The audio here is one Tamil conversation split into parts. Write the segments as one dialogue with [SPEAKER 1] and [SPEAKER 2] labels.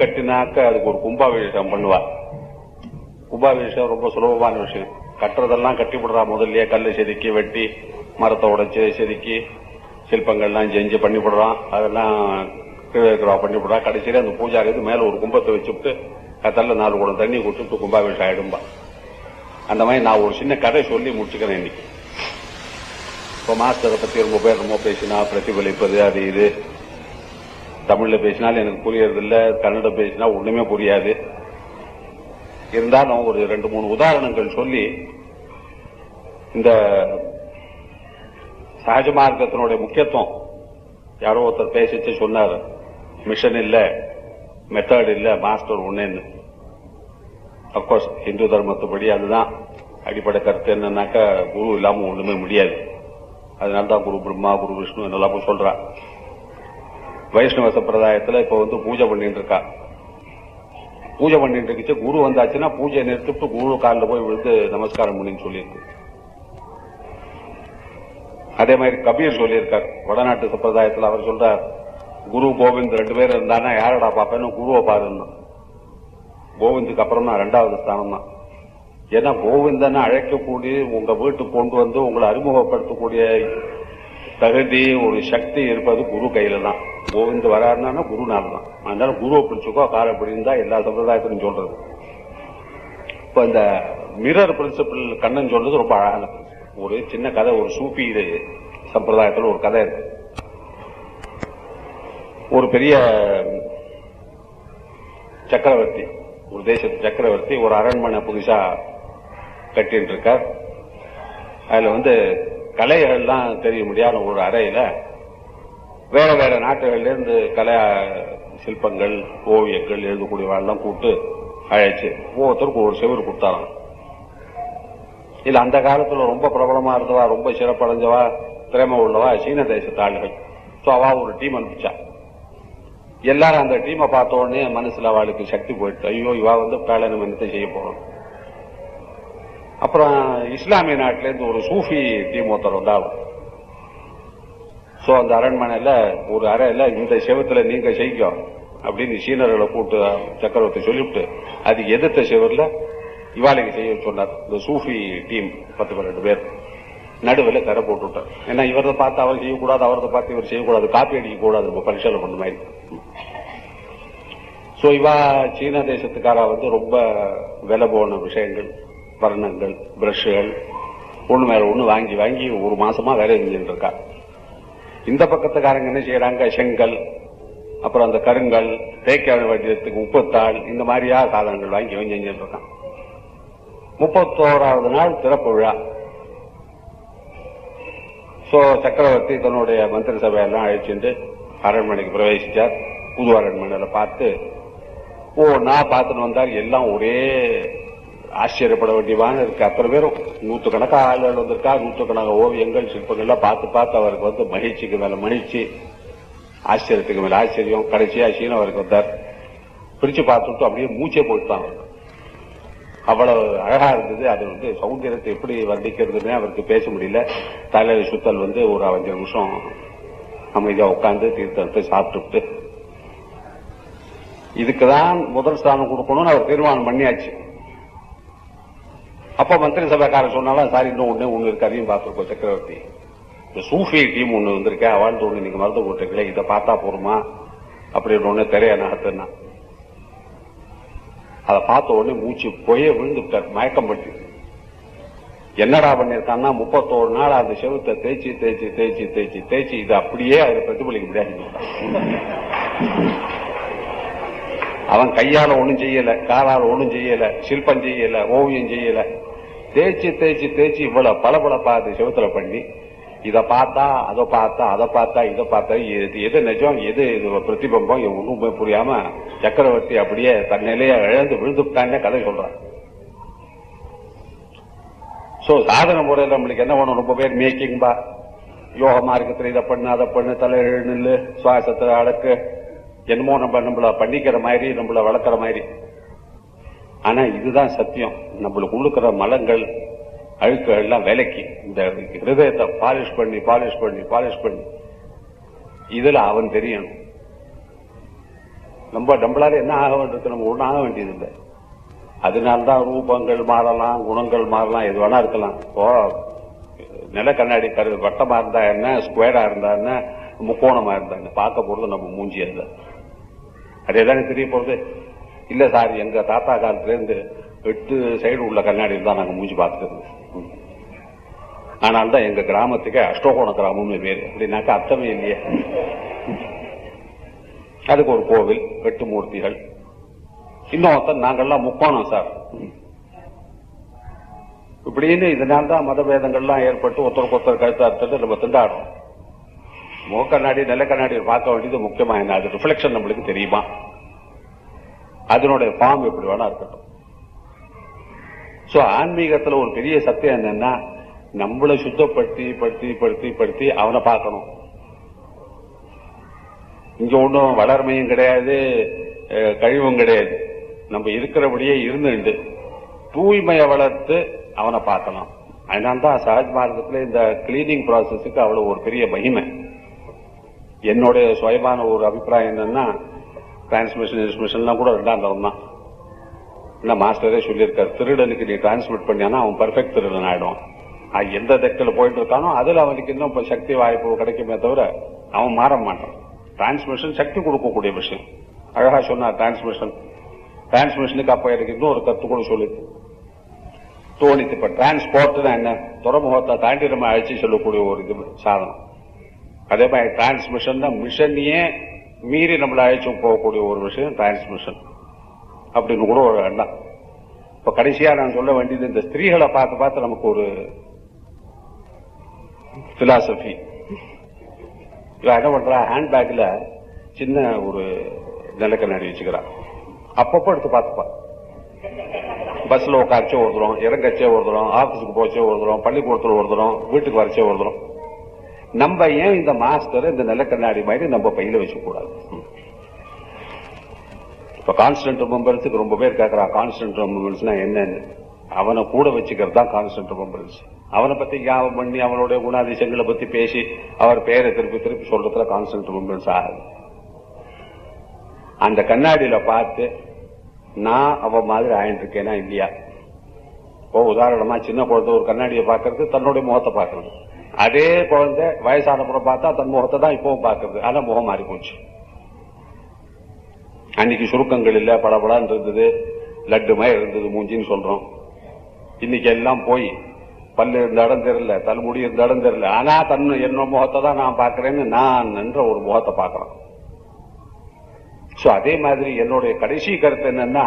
[SPEAKER 1] கட்டினாக்க அதுக்கு ஒரு கும்பாபிஷேகம் பண்ணுவா. கும்பாபிஷேகம் ரொம்ப சுலபமான விஷயம். கட்டுறதெல்லாம் கட்டி விடுறா முதல்லயே கல்லை செதுக்கி வெட்டி மரத்தை உடைச்சி செதுக்கி சிற்பங்கள்லாம் செஞ்சு பண்ணி விடுறான் அதெல்லாம் கீழே பண்ணி பண்ணிவிடுறா கடைசியில அந்த பூஜா இது மேல ஒரு கும்பத்தை வச்சுட்டு கத்தல்ல நாலு குடம் தண்ணி கொடுத்துட்டு கும்பாபிஷேகம் ஆயிடும்பா. அந்த மாதிரி நான் ஒரு சின்ன கதை சொல்லி முடிச்சுக்கிறேன் இன்னைக்கு. இப்போ மாஸ்டரை பத்தி ரொம்ப பேர் ரொம்ப பேசினா பிரதிபலிப்பது அது இது. தமிழில் பேசினாலும் எனக்கு புரியறதில்ல கன்னடம் பேசினா ஒண்ணுமே புரியாது. இருந்தாலும் ஒரு ரெண்டு மூணு உதாரணங்கள் சொல்லி இந்த சகஜ மார்க்கத்தினுடைய முக்கியத்துவம் யாரோ ஒருத்தர் பேசிச்சு சொன்னார் மிஷன் இல்லை மெத்தட் இல்லை மாஸ்டர் ஒன்னேன்னு அப்கோர்ஸ் இந்து தர்மத்துப்படி அதுதான். அடிப்படை கருத்து என்னன்னாக்கா குரு இல்லாமல் ஒண்ணுமே முடியாது. அதனாலதான் குரு பிரம்மா குரு விஷ்ணு என்னெல்லாம் சொல்கிறான் வைஷ்ணவ சம்பிரதாயத்துல இப்ப வந்து பூஜை பண்ணிட்டு இருக்கா பூஜை பண்ணிட்டு இருக்கிச்சு குரு வந்தாச்சுன்னா பூஜையை நிறுத்திட்டு குரு காலில் போய் விழுந்து நமஸ்காரம் பண்ணின்னு சொல்லியிருக்கு. அதே மாதிரி கபீர் சொல்லியிருக்கார் வடநாட்டு சம்பிரதாயத்தில் அவர் சொல்றார் குரு கோவிந்த் ரெண்டு பேரும் இருந்தானா யாரடா பாப்பேன்னு குருவை பாருன்னு. கோவிந்துக்கு அப்புறம் தான் ரெண்டாவது ஸ்தானம் தான் ஏன்னா கோவிந்தனை அழைக்கக்கூடிய உங்க வீட்டுக்கு கொண்டு வந்து உங்களை அறிமுகப்படுத்தக்கூடிய தகுதி ஒரு சக்தி இருப்பது குரு கையில தான் கோவிந்த் வராருன்னா குருநாள் தான் அதனால குருவை பிடிச்சிக்கோ காலை பிடிந்தா எல்லா சம்பிரதாயத்திலும் சொல்றது. இப்ப இந்த மிரர் பிரின்சிபிள் கண்ணன் சொல்றது ரொம்ப அழகான ஒரு சின்ன கதை ஒரு சூப்பி இது சம்பிரதாயத்துல ஒரு கதை இருக்கு. ஒரு பெரிய சக்கரவர்த்தி ஒரு தேசத்து சக்கரவர்த்தி ஒரு அரண்மனை புதுசா கட்டின்னு இருக்கார் அதுல வந்து கலைகள்லாம் தெரிய முடியாத ஒரு அறையில வேற வேற நாட்டுகள்லேருந்து கலை சிற்பங்கள் ஓவியங்கள் எழுதக்கூடியவாள்லாம் கூப்பிட்டு அழைச்சு ஒவ்வொருத்தருக்கும் ஒரு செவுரு கொடுத்தாராம். இல்ல அந்த காலத்துல ரொம்ப பிரபலமா இருந்தவா ரொம்ப சிறப்படைஞ்சவா திறமை உள்ளவா சீன தேசத்து ஆளுகள். சோ அவ ஒரு டீம் அனுப்பிச்சா. எல்லாரும் அந்த டீமை பார்த்த உடனே மனசுல அவளுக்கு சக்தி போயிட்டு ஐயோ இவா வந்து பேலனம் என்னத்தை செய்ய போறோம்? அப்புறம் இஸ்லாமிய நாட்டிலேருந்து ஒரு சூஃபி டீம் ஒருத்தர் வந்தாலும் சோ அந்த அரண்மனையில ஒரு அறையில் இந்த செவத்துல நீங்க செய்யும் அப்படின்னு சீனர்களை கூட்டு சக்கரவர்த்தி சொல்லிவிட்டு அது எதிர்த்த செவர்ல இவாளுக்கு செய்ய சொன்னார். இந்த சூஃபி டீம் பத்து பன்னெண்டு பேர். நடுவில் கரை போட்டுவிட்டார் ஏன்னா இவரதை பார்த்து அவர் செய்யக்கூடாது அவரதை பார்த்து இவர் செய்யக்கூடாது காப்பி அடிக்கக்கூடாது ரொம்ப நம்ம பண்ண மாதிரி சோ இவா சீன தேசத்துக்காரா வந்து ரொம்ப விலை போன விஷயங்கள் வர்ணங்கள் பிரஷ்கள் ஒன்று மேலே ஒண்ணு வாங்கி வாங்கி ஒரு மாசமா வேலை செஞ்சுட்டு இருக்கா. இந்த பக்கத்துக்காரங்க என்ன செய்யறாங்க? செங்கல் அப்புறம் அந்த கருங்கல் தேக்க வடிவத்துக்கு உப்புத்தாள் இந்த மாதிரியா சாதனங்கள் வாங்கி வாங்கி செஞ்சுட்டு இருக்கான் முப்பத்தோராவது நாள் திறப்பு விழா. சோ சக்கரவர்த்தி தன்னுடைய மந்திரி சபையெல்லாம் அழைச்சிட்டு அரண்மனைக்கு பிரவேசிச்சார். புது அரண்மனையில பார்த்து ஓ நான் பார்த்துட்டு வந்தார் எல்லாம் ஒரே ஆச்சரியப்பட வேண்டியவான இருக்கு. அத்தனை பேரும் நூற்றுக்கணக்காக ஆளுகள் வந்திருக்கா? நூற்றுக்கணக்கான ஓவியங்கள் சிற்பங்கள்லாம் பார்த்து பார்த்து அவருக்கு வந்து மகிழ்ச்சிக்கு மேல மகிழ்ச்சி ஆச்சரியத்துக்கு மேல ஆச்சரியம் கடைசியா சீனவருக்கு வந்தார். பிரிச்சு பார்த்துட்டு அப்படியே மூச்சே போயிட்டான் அவருக்கு அவ்வளவு அழகா இருந்தது. அது வந்து சௌந்தரியத்தை எப்படி வர்ணிக்கிறதுன்னு அவருக்கு பேச முடியல. தலையில சுத்தல் வந்து ஒரு அஞ்சு நிமிஷம் அமைதியா உட்காந்து தீர்த்தத்தை சாப்பிட்டுட்டு. இதுக்குதான் முதல் ஸ்தானம் கொடுக்கணும்னு அவர் தீர்மானம் பண்ணியாச்சு. அப்ப மந்திரி சபைக்காரர் சொன்னாலும் சாரி இன்னும் ஒண்ணு ஒண்ணு இருக்கு அதையும் பார்த்துருக்கோம் சக்கரவர்த்தி. இந்த சூஃபி டீம் ஒண்ணு வந்திருக்கேன் அவள் ஒண்ணு நீங்க மருந்து போட்டுக்கல இதை பார்த்தா போருமா? அப்படின்னு ஒண்ணு தெரிய நடத்துனா அதை பார்த்த உடனே மூச்சு போயே விழுந்துட்டார் மயக்கம் பட்டு என்னடா பண்ணிருக்கான்னா முப்பத்தோரு நாள் அந்த செவத்தை தேய்ச்சி தேய்ச்சி தேய்ச்சி தேய்ச்சி தேய்ச்சி இது அப்படியே அதை பிரதிபலிக்க முடியாது. அவன் கையால ஒன்றும் செய்யல காலால் ஒன்றும் செய்யல சிற்பம் செய்யல ஓவியம் செய்யல. தேய்ச்சி தேய்ச்சி தேய்ச்சி இவ்வளவு பளபளப்பா அது பண்ணி இதை பார்த்தா அதை பார்த்தா அதை பார்த்தா இதை பார்த்தா எது எது நிஜம் எது இது பிரதிபம்பம் இது புரியாம சக்கரவர்த்தி அப்படியே தன்னிலைய இழந்து விழுந்துட்டான்னு கதை சொல்றான். சோ சாதன முறையில் நம்மளுக்கு என்ன வேணும்? ரொம்ப பேர் மேக்கிங் பா யோக மார்க்கத்தில் இதை பண்ணு அதை பண்ணு தலை நில்லு சுவாசத்தை அடக்கு. என்னமோ நம்ம நம்மள பண்ணிக்கிற மாதிரி நம்மள வளர்க்குற மாதிரி. ஆனா இதுதான் சத்தியம். நம்மளுக்கு உள்ளுக்கிற மலங்கள் அழுக்குகள் எல்லாம் விலைக்கு இந்த ஹிருதயத்தை பாலிஷ் பண்ணி பாலிஷ் பண்ணி பாலிஷ் பண்ணி. இதுல அவன் தெரியணும். நம்ம நம்மளால என்ன ஆக வேண்டியது? நம்ம ஒன்றும் ஆக வேண்டியதில்லை. அதனால்தான் ரூபங்கள் மாறலாம் குணங்கள் மாறலாம் எது வேணா இருக்கலாம். இப்போ நில கண்ணாடி கரு வட்டமா இருந்தா என்ன ஸ்கொயரா இருந்தா என்ன முக்கோணமா இருந்தா என்ன பார்க்க போறது நம்ம மூஞ்சி அது அதே தெரிய போகுது? இல்ல சார் எங்க தாத்தா காலத்துல இருந்து எட்டு சைடு உள்ள கண்ணாடி தான் நாங்க மூஞ்சி பார்த்துக்கிறது ஆனால்தான் எங்க கிராமத்துக்கு அஷ்டோகோண கிராமம்னு பேரு. அப்படின்னாக்கா அர்த்தமே இல்லையே. அதுக்கு ஒரு கோவில் எட்டு மூர்த்திகள். இன்னொருத்தன் நாங்கள்லாம் முக்கோணம் சார். இப்படின்னு இதனால்தான் மதபேதங்கள்லாம் ஏற்பட்டு ஒருத்தருக்கு ஒருத்தர் கழுத்து அறுத்தது நம்ம திண்டாடுறோம். மோக்கண்ணாடி நல்ல கண்ணாடி பார்க்க வேண்டியது முக்கியமா என்ன? அது ரிஃப்ளெக்ஷன் நம்மளுக்கு தெரியுமா? அதனுடைய ஃபார்ம் எப்படி வேணா இருக்கட்டும். சோ ஆன்மீகத்துல ஒரு பெரிய சத்தியம் என்னன்னா நம்மளை சுத்தப்படுத்தி படுத்தி படுத்தி படுத்தி அவனை பார்க்கணும். இங்க ஒன்றும் வளர்மையும் கிடையாது கழிவும் கிடையாது. நம்ம இருக்கிறபடியே இருந்துண்டு. தூய்மையை வளர்த்து அவனை பார்க்கலாம். அதனால்தான் சஹஜ் மார்க்கத்தில் இந்த கிளீனிங் ப்ராசஸுக்கு அவ்வளவு ஒரு பெரிய மகிமை. என்னுடைய சுயமான ஒரு அபிப்பிராயம் என்னன்னா டிரான்ஸ்மிஷன் இன்ஸ்மிஷன்லாம் கூட ரெண்டாம் தரம் தான். என்ன மாஸ்டரே சொல்லியிருக்காரு திருடனுக்கு நீ டிரான்ஸ்மிட் பண்ணியானா அவன் பர்ஃபெக்ட் திருடன் ஆயிடும் அது எந்த தெக்கில் போயிட்டு இருக்கானோ அதில் அவனுக்கு இன்னும் இப்போ சக்தி வாய்ப்பு கிடைக்குமே தவிர அவன் மாற மாட்டான். டிரான்ஸ்மிஷன் சக்தி கொடுக்கக்கூடிய விஷயம். அழகா சொன்னார் டிரான்ஸ்மிஷன் டிரான்ஸ்மிஷனுக்கு அப்ப எனக்கு இன்னொரு கத்து கூட சொல்லி. தோணித்து இப்ப டிரான்ஸ்போர்ட்னா என்ன? துறைமுகத்தை தாண்டி நம்ம அழைச்சி சொல்லக்கூடிய ஒரு இது சாதனம். அதே மாதிரி டிரான்ஸ்மிஷன் தான். மிஷனையே மீறி நம்மளை அழைச்சும் போகக்கூடிய ஒரு விஷயம் டிரான்ஸ்மிஷன் அப்படின்னு கூட ஒரு எண்ணம். இப்போ கடைசியாக நான் சொல்ல வேண்டியது இந்த ஸ்திரீகளை பார்த்து பார்த்து நமக்கு ஒரு பிலாசபி இவன் என்ன பண்றா ஹேண்ட்பேக்கில் சின்ன ஒரு நிலக்கண்ணாடி வச்சுக்கிறான். அப்பப்போ எடுத்து பார்த்துப்பா பஸ்ஸில் உட்காரச்சே ஒரு தரம் இறங்கச்சே ஒரு தரம் ஆபீஸுக்கு போச்சே ஒரு தரம் பள்ளிக்கூடத்தில் ஒரு தரம் வீட்டுக்கு வரச்சே ஒரு தரம் நம்ம ஏன் இந்த மாஸ்டர் இந்த நிலக்கண்ணாடி மாதிரி நம்ம பையில வச்சுக்கூடாது? இப்ப கான்ஸ்டன்ட் ரிமம்பரன்ஸுக்கு ரொம்ப பேர் கேட்கிறான் கான்ஸ்டன்ட் ரிமெம்பரன்ஸ்னா என்னன்னு. அவனை கூட வச்சுக்கிறது தான் கான்ஸ்டன்ட் ரிமம்பரன்ஸ் அவனை பத்தி ஞாபகம் பண்ணி அவனுடைய குணாதிசயங்களை பத்தி பேசி அவர் பெயரை திருப்பி திருப்பி சொல்றதுல கான்ஸ்டன்ட் ரிமம்பரன்ஸ் ஆகுது அந்த கண்ணாடியில பார்த்து நான் அவ மாதிரி ஆயிட்டு இருக்கேனா இல்லையா? இப்போ உதாரணமா சின்ன குழந்தை ஒரு கண்ணாடியை பார்க்கறது தன்னுடைய முகத்தை பார்க்கறது. அதே குழந்தை வயசானப்புறம் பார்த்தா தன் முகத்தை தான் இப்பவும் பார்க்கறது ஆனா முகம் மாறி போச்சு. அன்னைக்கு சுருக்கங்கள் இல்லை படபடான்னு இருந்தது லட்டு மாதிரி இருந்தது மூஞ்சின்னு சொல்றோம். இன்னைக்கு எல்லாம் போய் பல்லு இருந்த இடம் தெரியல தலைமுடி இருந்த இடம் தெரியல. ஆனா தன் என்ன முகத்தை தான் நான் பார்க்கிறேன்னு நான் என்ற ஒரு முகத்தை பார்க்கறேன் சோ அதே மாதிரி என்னுடைய கடைசி கருத்து என்னன்னா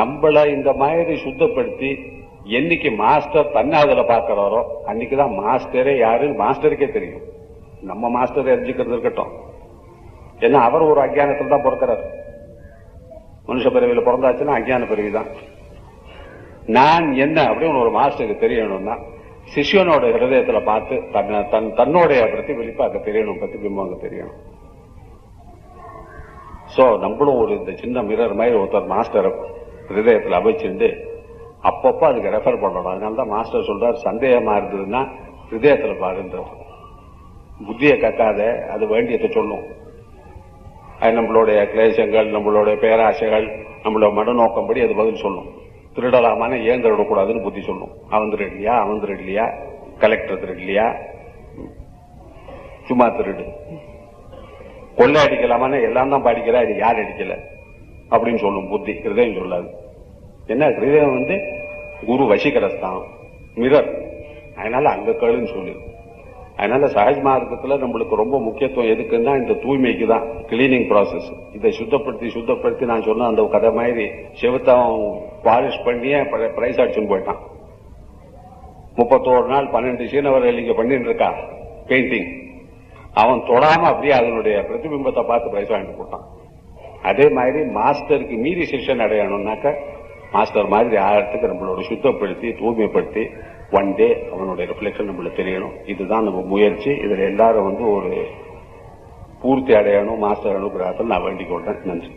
[SPEAKER 1] நம்மள இந்த மாதிரி சுத்தப்படுத்தி என்னைக்கு மாஸ்டர் தன்னை அதுல பார்க்கறாரோ அன்னைக்குதான் மாஸ்டரே யாரு? மாஸ்டருக்கே தெரியும். நம்ம மாஸ்டர் எரிஞ்சுக்கிறது இருக்கட்டும். ஏன்னா அவர் ஒரு அஜ்ஞானத்தில் தான் பிறக்கிறார். மனுஷ பிறவியில பிறந்தாச்சுன்னா அஜ்ஞான பிறவி தான் நான் என்ன அப்படின்னு ஒரு மாஸ்டருக்கு தெரியணும்னா சிஷ்யனோட ஹிருதயத்துல பார்த்து தன்னை தன் தன்னுடைய பிரதிபலிப்பு அங்க தெரியணும் பிரதிபிம்பம் அங்க தெரியணும். சோ நம்மளும் ஒரு இந்த சின்ன மிரர் மாதிரி ஒருத்தர் மாஸ்டர் ஹிருதயத்தில் அமைச்சிருந்து அப்பப்போ அதுக்கு ரெஃபர் பண்ணணும். அதனால தான் மாஸ்டர் சொல்றார் சந்தேகமா இருந்ததுன்னா ஹிருதயத்தில் பாருன்ற. புத்தியை கக்காத அது வேண்டியதை சொல்லும். அது நம்மளுடைய கிளேசங்கள் நம்மளுடைய பேராசைகள் நம்மளோட மனநோக்கம்படி அது பதில் சொல்லும். திருடலாமான ஏன் திருடக்கூடாதுன்னு புத்தி சொல்லும். அவன் திருடலையா அவன் திருடலையா? கலெக்டர் திருடலையா சும்மா திருடு. கொள்ளை அடிக்கலாமான எல்லாம் தான் படிக்கிறா இது யார் அடிக்கல? அப்படின்னு சொல்லும் புத்தி. ஹிருதயம் சொல்லாது. என்ன ஹிருதயம் வந்து குரு வசிகரஸ்தான் மிரர். அதனால அங்க கேளுன்னு சொல்லு. அதனால சகஜ மார்க்கத்துல நம்மளுக்கு ரொம்ப முக்கியத்துவம் எதுக்குன்னா இந்த தூய்மைக்கு தான் கிளீனிங் ப்ராசஸ் இதை சுத்தப்படுத்தி சுத்தப்படுத்தி நான் சொன்ன அந்த கதை மாதிரி செவுத்தம் பாலிஷ் பண்ணியே பிரைஸ் அடிச்சுன்னு போயிட்டான். முப்பத்தோரு நாள் பன்னெண்டு சீனவர்கள் இங்க பண்ணிட்டு இருக்கா பெயிண்டிங் அவன் தொடாம அப்படியே அதனுடைய பிரதிபிம்பத்தை பார்த்து பிரைஸ் வாங்கிட்டு போட்டான். அதே மாதிரி மாஸ்டருக்கு மீறி செஷன் அடையணும்னாக்க மாஸ்டர் மாதிரி ஆகிறதுக்கு நம்மளோட சுத்தப்படுத்தி தூய்மைப்படுத்தி ஒன் டே அவனுடைய ரிஃப்ளெக்ஷன் நம்மளுக்கு தெரியணும். இதுதான் நம்ம முயற்சி. இதில் எல்லாரும் வந்து ஒரு பூர்த்தி அடையணும் மாஸ்டர் அனுப்புகிறார்கள் நான் வேண்டிக் கொள்றேன். நன்றி.